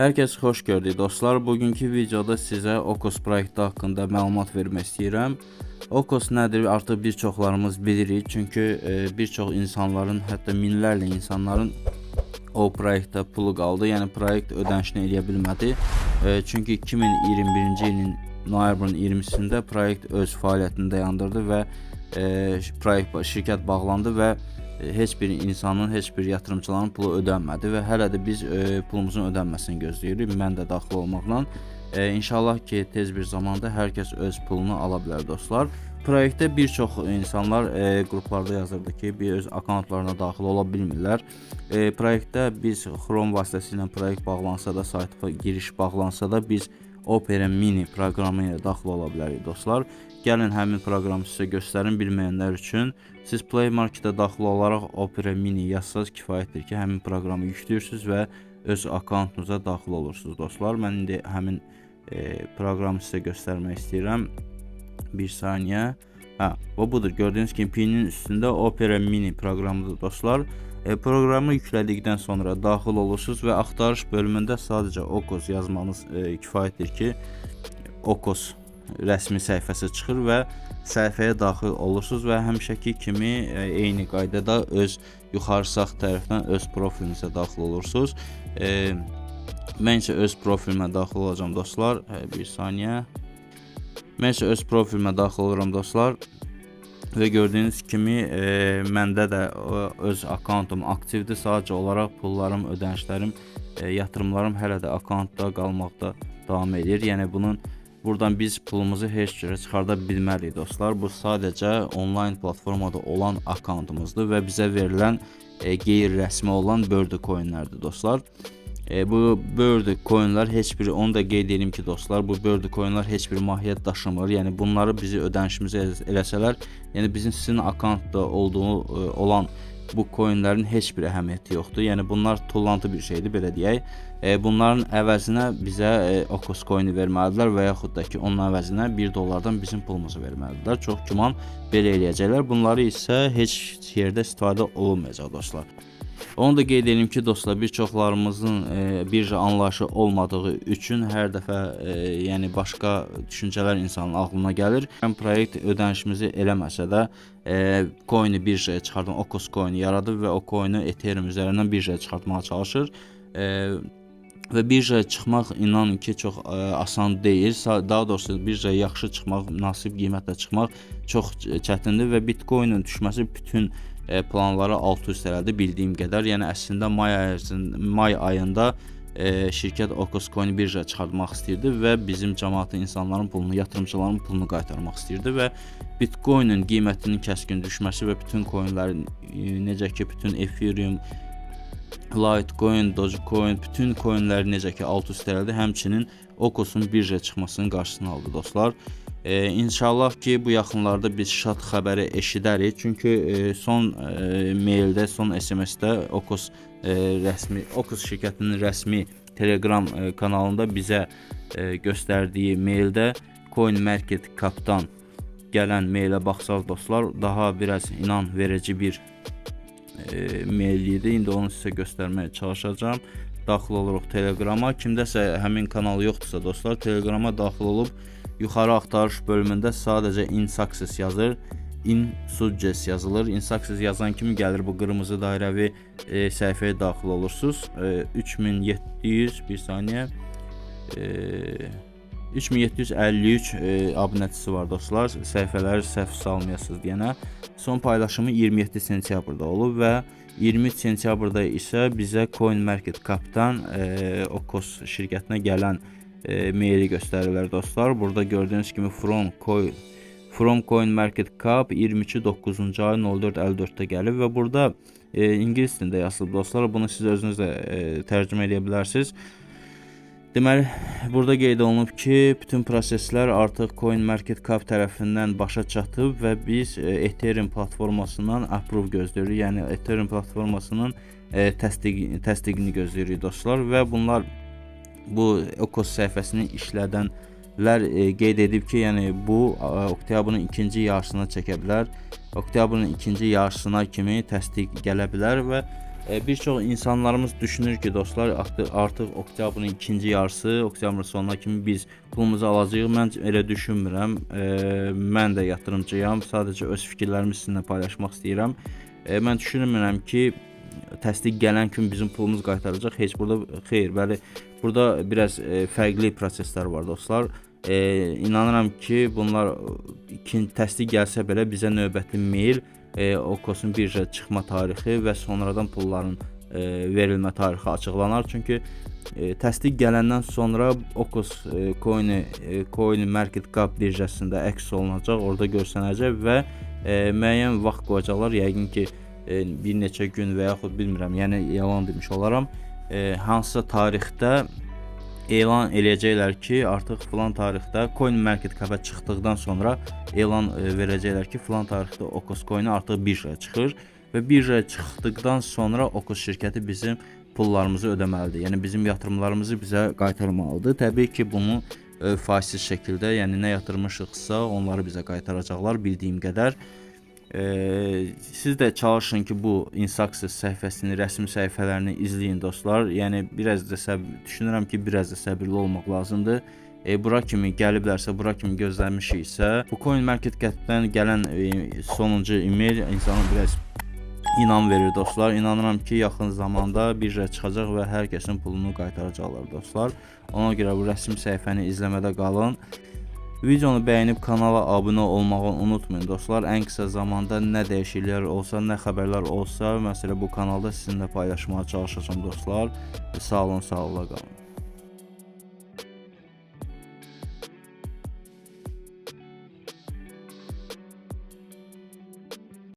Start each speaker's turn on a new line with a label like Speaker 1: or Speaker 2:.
Speaker 1: Hər kəs xoş dostlar. Bugünkü videoda sizə Okos proyekti haqqında məlumat vermək istəyirəm. Okos nədir? Artıq bir çoxlarımız bilirik. Çünki e, bir çox insanların, hətta minlərlə insanların o proyektə pulu qaldı. Yəni proyekt ödənişini eləyə bilmədi. E, çünki 2021-ci ilin noyabrın 20-sində proyekt öz fəaliyyətini dayandırdı və e, proyekt şirkət bağlandı və heç bir insanın, heç bir yatırımçıların pulu ödənmədi və hələ də biz e, pulumuzun ödənməsini gözləyirik. Mən də daxil olmaqla. E, inşallah ki, tez bir zamanda hər kəs öz pulunu ala bilər dostlar. Proyektdə bir çox insanlar e, qruplarda yazırdı ki, bir öz akkauntlarına daxil ola bilmirlər. E, proyektdə biz Chrome vasitəsilə proyekt bağlansa da, sayta giriş bağlansa da biz Opera Mini proqramı ilə daxil ola bilərik dostlar. Gəlin həmin proqramı sizə göstərim bilməyənlər üçün. Siz Play Market-ə daxil olaraq Opera Mini yazsaz kifayətdir ki, həmin proqramı yüklüyürsüz və öz akkauntunuza daxil olursunuz dostlar. Mən indi həmin e, proqramı sizə göstərmək istəyirəm. Bir saniyə. Hə, bu budur. Gördüyünüz kimi pinin üstündə Opera Mini proqramıdır dostlar. E, proqramı yüklədikdən sonra daxil olursunuz və axtarış bölümündə sadəcə Okos yazmanız e, kifayətdir ki, Okos rəsmi səhifəsi çıxır və səhifəyə daxil olursunuz və həmişəki kimi e, eyni qaydada öz yuxarı sağ tərəfdən öz profilinizə daxil olursunuz. Mən isə öz profilimə daxil olacağam dostlar. Bir saniyə. Mən isə öz profilimə daxil oluram dostlar. Və gördüyünüz kimi e, məndə də öz akkauntum aktivdir. Sadəcə olaraq pullarım, ödənişlərim, e, yatırımlarım hələ də akkauntda qalmaqda davam edir. Yəni bunun buradan biz pulumuzu heç cürə çıxarda bilmərik dostlar. Bu sadəcə onlayn platformada olan akkauntumuzdur və bizə verilən e, qeyri-rəsmi olan Bird coinlərdir dostlar. E, bu Bird coinlər heç biri onu da qeyd edim ki, dostlar, bu Bird coinlər heç bir mahiyyət daşımır. Yəni bunları bizi ödənişimizə eləsələr, yəni bizim sizin akkauntda olduğu e, olan bu coinlərin heç bir əhəmiyyəti yoxdur. Yəni bunlar tullantı bir şeydir, belə deyək. E, bunların əvəzinə bizə e, Okos coini verməlidirlər və yaxud da ki, onun əvəzinə 1 dollardan bizim pulumuzu verməlidirlər. Çox güman belə eləyəcəklər. Bunları isə heç yerdə istifadə olunmayacaq dostlar. Onu da qeyd edim ki, dostlar, bir çoxlarımızın e, birja anlayışı olmadığı üçün hər dəfə e, yəni başqa düşüncələr insanın ağlına gəlir. Həm proyekt ödənişimizi eləməsə də e, coin-i birjaya çıxardan Okos coin-i yaradıb və o coin-i Ethereum üzərindən birjaya çıxartmağa çalışır. E, və birjaya çıxmaq inanın ki, çox ə, e, asan deyil. Daha doğrusu birjaya yaxşı çıxmaq, münasib qiymətlə çıxmaq çox çətindir və Bitcoin-in düşməsi bütün e, planları alt üst elədi bildiyim qədər. Yəni əslində may ayında may ayında e, şirkət Okoscoin birja çıxartmaq istəyirdi və bizim cəmaətin insanların pulunu, yatırımçıların pulunu qaytarmaq istəyirdi və Bitcoin-in qiymətinin kəskin düşməsi və bütün coinlərin e, necə ki bütün Ethereum Litecoin, Dogecoin, bütün coinləri necə ki alt üst elədi, həmçinin Okosun birjaya çıxmasının qarşısını aldı dostlar. E, inşallah ki, bu yaxınlarda biz şad xəbəri eşidərik. Çünki e, son e, maildə, son SMS-də Okos e, rəsmi Okos şirkətinin rəsmi Telegram e, kanalında bizə e, göstərdiyi maildə Coin Market Cap'dan gələn mailə baxsaq dostlar, daha biraz inan verici bir e, mail idi. İndi onu sizə göstərməyə çalışacağam. Daxil oluruq Telegrama. Kimdəsə həmin kanal yoxdursa dostlar, Telegrama daxil olub Yuxarı axtarış bölümündə sadəcə in success yazır. In suggest yazılır. In success yazan kimi gəlir bu qırmızı dairəvi e, səhifəyə daxil olursunuz. E, 3700 bir saniyə. E, 3753 e, abunəçisi var dostlar. Səhifələri səhv salmayasınız deyənə. Son paylaşımı 27 sentyabrda olub və 23 sentyabrda isə bizə Coin Market Cap-dan e, Okos şirkətinə gələn e, maili göstərirlər dostlar. Burada gördüyünüz kimi from coin from coin market cap 22 9-cu ayın 04.54-də gəlib və burada e, ingilis dilində yazılıb dostlar. Bunu siz özünüz də e, tərcümə edə bilərsiniz. Deməli, burada qeyd olunub ki, bütün proseslər artıq Coin Market Cap tərəfindən başa çatıb və biz e, Ethereum platformasından approve gözləyirik. Yəni Ethereum platformasının e, təsdiq təsdiqini gözləyirik dostlar və bunlar bu Okos səhifəsini işlədənlər e, qeyd edib ki, yəni bu e, oktyabrın ikinci yarısına çəkə bilər. Oktyabrın ikinci yarısına kimi təsdiq gələ bilər və E, bir çox insanlarımız düşünür ki, dostlar, artıq, oktyabrın ikinci yarısı, oktyabrın sonuna kimi biz pulumuzu alacağıq. Mən elə düşünmürəm. E, mən də yatırımcıyam. Sadəcə öz fikirlərimi sizinlə paylaşmaq istəyirəm. E, mən düşünmürəm ki, təsdiq gələn gün bizim pulumuz qaytarılacaq. Heç burada xeyr, bəli, burada biraz e, fərqli proseslər var dostlar. E, inanıram ki, bunlar ikinci təsdiq gəlsə belə bizə növbəti mail e, Okosun birja çıxma tarixi və sonradan pulların e, verilmə tarixi açıqlanar. Çünki e, təsdiq gələndən sonra Okos e, coin-i e, Coin Market Cap birjasında əks olunacaq, orada görsənəcək və e, müəyyən vaxt qoyacaqlar. Yəqin ki, e, bir neçə gün və yaxud bilmirəm, yəni yalan demiş olaram. E, hansısa tarixdə elan eləyəcəklər ki, artıq filan tarixdə Coin Market Cap-ə çıxdıqdan sonra elan e, verəcəklər ki, filan tarixdə Okos coin-i artıq birjaya çıxır və birjaya çıxdıqdan sonra Okos şirkəti bizim pullarımızı ödəməlidir. Yəni bizim yatırımlarımızı bizə qaytarmalıdır. Təbii ki, bunu e, faizsiz şəkildə, yəni nə yatırmışıqsa, onları bizə qaytaracaqlar bildiyim qədər. E, siz də çalışın ki, bu Insaxis səhifəsini, rəsmi səhifələrini izləyin dostlar. Yəni biraz da səbir düşünürəm ki, biraz da səbirli olmaq lazımdır. E, bura kimi gəliblərsə, bura kimi gözləmişiksə, bu Coin Market Cap-dən gələn e, sonuncu email insana biraz inam verir dostlar. İnanıram ki, yaxın zamanda birja çıxacaq və hər kəsin pulunu qaytaracaqlar dostlar. Ona görə bu rəsmi səhifəni izləmədə qalın. Videonu bəyənib kanala abunə olmağı unutmayın dostlar. Ən qısa zamanda nə dəyişikliklər olsa, nə xəbərlər olsa, məsələ bu kanalda sizinlə paylaşmağa çalışacağam dostlar. Sağ olun, sağlıqla qalın.